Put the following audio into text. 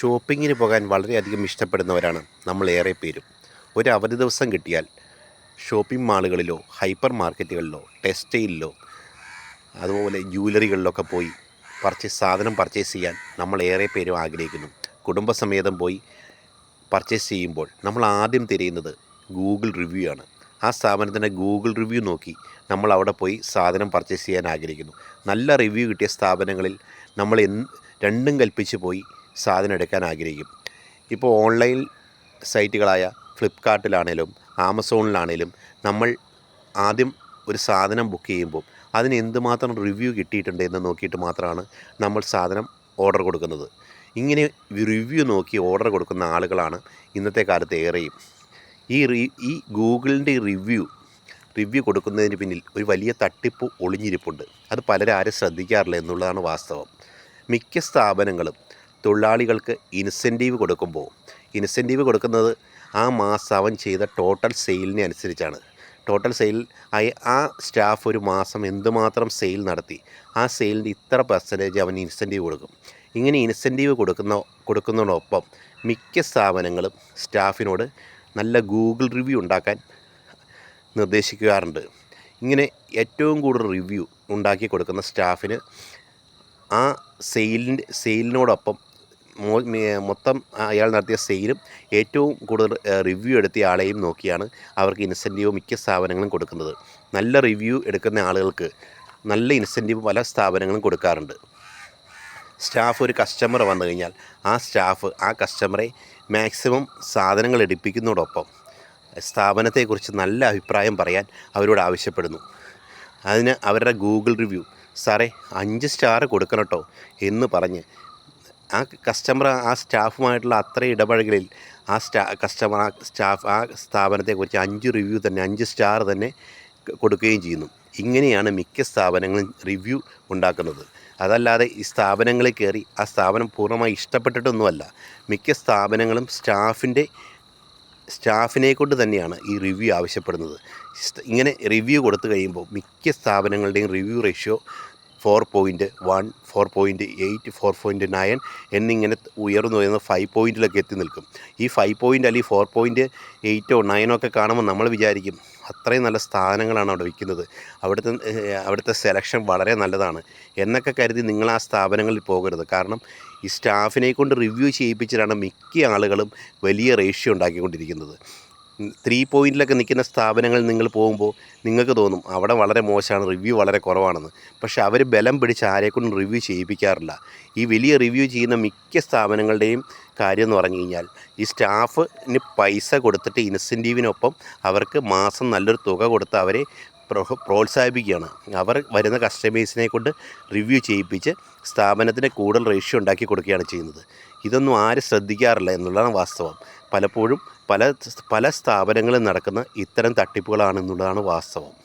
ഷോപ്പിങ്ങിന് പോകാൻ വളരെയധികം ഇഷ്ടപ്പെടുന്നവരാണ് നമ്മളേറെ പേരും. ഒരു അവധി ദിവസം കിട്ടിയാൽ ഷോപ്പിംഗ് മാളുകളിലോ ഹൈപ്പർ മാർക്കറ്റുകളിലോ ടെക്സ്റ്റൈലിലോ അതുപോലെ ജൂവലറികളിലൊക്കെ പോയി പർച്ചേസ് സാധനം പർച്ചേസ് ചെയ്യാൻ നമ്മളേറെ പേരും ആഗ്രഹിക്കുന്നു. കുടുംബസമേതം പോയി പർച്ചേസ് ചെയ്യുമ്പോൾ നമ്മൾ ആദ്യം തിരയുന്നത് ഗൂഗിൾ റിവ്യൂ ആണ്. ആ സ്ഥാപനത്തിന്റെ ഗൂഗിൾ റിവ്യൂ നോക്കി നമ്മൾ അവിടെ പോയി സാധനം പർച്ചേസ് ചെയ്യാൻ ആഗ്രഹിക്കുന്നു. നല്ല റിവ്യൂ കിട്ടിയ സ്ഥാപനങ്ങളിൽ നമ്മൾ എന്ത് രണ്ടും കൽപ്പിച്ച് പോയി സാധനം എടുക്കാൻ ആഗ്രഹിക്കും. ഇപ്പോൾ ഓൺലൈൻ സൈറ്റുകളായ ഫ്ലിപ്കാർട്ടിലാണേലും ആമസോണിലാണേലും നമ്മൾ ആദ്യം ഒരു സാധനം ബുക്ക് ചെയ്യുമ്പോൾ അതിന് എന്തുമാത്രം റിവ്യൂ കിട്ടിയിട്ടുണ്ട് എന്ന് നോക്കിയിട്ട് മാത്രമാണ് നമ്മൾ സാധനം ഓർഡർ കൊടുക്കുന്നത്. ഇങ്ങനെ റിവ്യൂ നോക്കി ഓർഡർ കൊടുക്കുന്ന ആളുകളാണ് ഇന്നത്തെ കാലത്ത് ഏറെയും. ഈ റി ഈ ഗൂഗിളിന്റെ റിവ്യൂ റിവ്യൂ കൊടുക്കുന്നതിന് പിന്നിൽ ഒരു വലിയ തട്ടിപ്പ് ഒളിഞ്ഞിരിപ്പുണ്ട്. അത് പലരും ആരും ശ്രദ്ധിക്കാറില്ല എന്നുള്ളതാണ് വാസ്തവം. മിക്ക സ്ഥാപനങ്ങളും തൊഴിലാളികൾക്ക് ഇൻസെന്റീവ് കൊടുക്കുമ്പോൾ ഇൻസെന്റീവ് കൊടുക്കുന്നത് ആ മാസം അവൻ ചെയ്ത ടോട്ടൽ സെയിലിനെ അനുസരിച്ചാണ്. ടോട്ടൽ സെയിൽ ആയി ആ സ്റ്റാഫ് ഒരു മാസം എന്തുമാത്രം സെയിൽ നടത്തി ആ സെയിലിന്റെ ഇത്ര പെർസെന്റേജ് അവൻ ഇൻസെന്റീവ് കൊടുക്കും. ഇങ്ങനെ ഇൻസെന്റീവ് കൊടുക്കുന്ന കൊടുക്കുന്നതിനൊപ്പം മിക്ക സ്ഥാപനങ്ങളും സ്റ്റാഫിനോട് നല്ല ഗൂഗിൾ റിവ്യൂ ഉണ്ടാക്കാൻ നിർദ്ദേശിക്കാറുണ്ട്. ഇങ്ങനെ ഏറ്റവും കൂടുതൽ റിവ്യൂ ഉണ്ടാക്കി കൊടുക്കുന്ന സ്റ്റാഫിന് ആ സെയിലിന്റെ സെയിലിനോടൊപ്പം മൊത്തം അയാൾ നടത്തിയ സെയിലും ഏറ്റവും കൂടുതൽ റിവ്യൂ എടുത്തിയ ആളെയും നോക്കിയാണ് അവർക്ക് ഇൻസെന്റീവ് മിക്ക സ്ഥാപനങ്ങളും കൊടുക്കുന്നത്. നല്ല റിവ്യൂ എടുക്കുന്ന ആളുകൾക്ക് നല്ല ഇൻസെന്റീവ് പല സ്ഥാപനങ്ങളും കൊടുക്കാറുണ്ട്. സ്റ്റാഫ് ഒരു കസ്റ്റമർ വന്നു കഴിഞ്ഞാൽ ആ സ്റ്റാഫ് ആ കസ്റ്റമറെ മാക്സിമം സാധനങ്ങൾ എടുപ്പിക്കുന്നതോടൊപ്പം സ്ഥാപനത്തെക്കുറിച്ച് നല്ല അഭിപ്രായം പറയാൻ അവരോട് ആവശ്യപ്പെടുന്നു. അതിന് അവരുടെ ഗൂഗിൾ റിവ്യൂ സാറേ അഞ്ച് സ്റ്റാർ കൊടുക്കണം കേട്ടോ എന്ന് പറഞ്ഞ് ആ കസ്റ്റമർ ആ സ്റ്റാഫുമായിട്ടുള്ള അത്ര ഇടപഴകലിൽ ആ സ്റ്റാ കസ്റ്റമർ ആ സ്റ്റാഫ് ആ സ്ഥാപനത്തെക്കുറിച്ച് അഞ്ച് റിവ്യൂ തന്നെ അഞ്ച് സ്റ്റാർ തന്നെ കൊടുക്കുകയും ചെയ്യുന്നു. ഇങ്ങനെയാണ് മിക്ക സ്ഥാപനങ്ങളും റിവ്യൂ ഉണ്ടാക്കുന്നത്. അതല്ലാതെ ഈ സ്ഥാപനങ്ങളിൽ കയറി ആ സ്ഥാപനം പൂർണമായി ഇഷ്ടപ്പെട്ടിട്ടൊന്നുമല്ല. മിക്ക സ്ഥാപനങ്ങളും സ്റ്റാഫിന്റെ സ്റ്റാഫിനെ കൊണ്ട് തന്നെയാണ് ഈ റിവ്യൂ ആവശ്യപ്പെടുന്നത്. ഇങ്ങനെ റിവ്യൂ കൊടുത്തു കഴിയുമ്പോൾ മിക്ക സ്ഥാപനങ്ങളുടെയും review ratio four point one four point eight four point nine എന്നിങ്ങനെ ഉയർന്നു വരുന്ന ഫൈവ് പോയിന്റിലൊക്കെ എത്തി നിൽക്കും. ഈ ഫൈവ് പോയിന്റ് അല്ലെങ്കിൽ ഫോർ പോയിന്റ് എയ്റ്റോ നയനോ ഒക്കെ കാണുമ്പോൾ നമ്മൾ വിചാരിക്കും അത്രയും നല്ല സ്ഥാനങ്ങളാണ് അവിടെ വിൽക്കുന്നത് അവിടുത്തെ അവിടുത്തെ സെലക്ഷൻ വളരെ നല്ലതാണ് എന്നൊക്കെ കരുതി നിങ്ങൾ ആ സ്ഥാപനങ്ങളിൽ പോകരുത്. കാരണം ഈ സ്റ്റാഫിനെ കൊണ്ട് റിവ്യൂ ചെയ്യിപ്പിച്ചിട്ടാണ് മിക്ക ആളുകളും വലിയ റേഷ്യോ ഉണ്ടാക്കിക്കൊണ്ടിരിക്കുന്നത്. ത്രീ പോയിന്റിലൊക്കെ നിൽക്കുന്ന സ്ഥാപനങ്ങളിൽ നിങ്ങൾ പോകുമ്പോൾ നിങ്ങൾക്ക് തോന്നും അവിടെ വളരെ മോശമാണ് റിവ്യൂ വളരെ കുറവാണെന്ന്. പക്ഷേ അവർ ബലം പിടിച്ച് ആരെക്കൊണ്ടും റിവ്യൂ ചെയ്യിപ്പിക്കാറില്ല. ഈ വലിയ റിവ്യൂ ചെയ്യുന്ന മിക്ക സ്ഥാപനങ്ങളുടെയും കാര്യം എന്ന് പറഞ്ഞു കഴിഞ്ഞാൽ ഈ സ്റ്റാഫിന് പൈസ കൊടുത്തിട്ട് ഇൻസെന്റീവിനൊപ്പം അവർക്ക് മാസം നല്ലൊരു തുക കൊടുത്ത് അവരെ പ്രോത്സാഹിപ്പിക്കുകയാണ്. അവർ വരുന്ന കസ്റ്റമേഴ്സിനെ കൊണ്ട് റിവ്യൂ ചെയ്യിപ്പിച്ച് സ്ഥാപനത്തിന് കൂടുതൽ റേഷ്യോ ഉണ്ടാക്കി കൊടുക്കുകയാണ് ചെയ്യുന്നത്. ഇതൊന്നും ആരും ശ്രദ്ധിക്കാറില്ല എന്നുള്ളതാണ് വാസ്തവം. പലപ്പോഴും പല പല സ്ഥാപനങ്ങളിൽ നടക്കുന്ന ഇത്തരം തട്ടിപ്പുകളാണെന്നുള്ളതാണ് വാസ്തവം.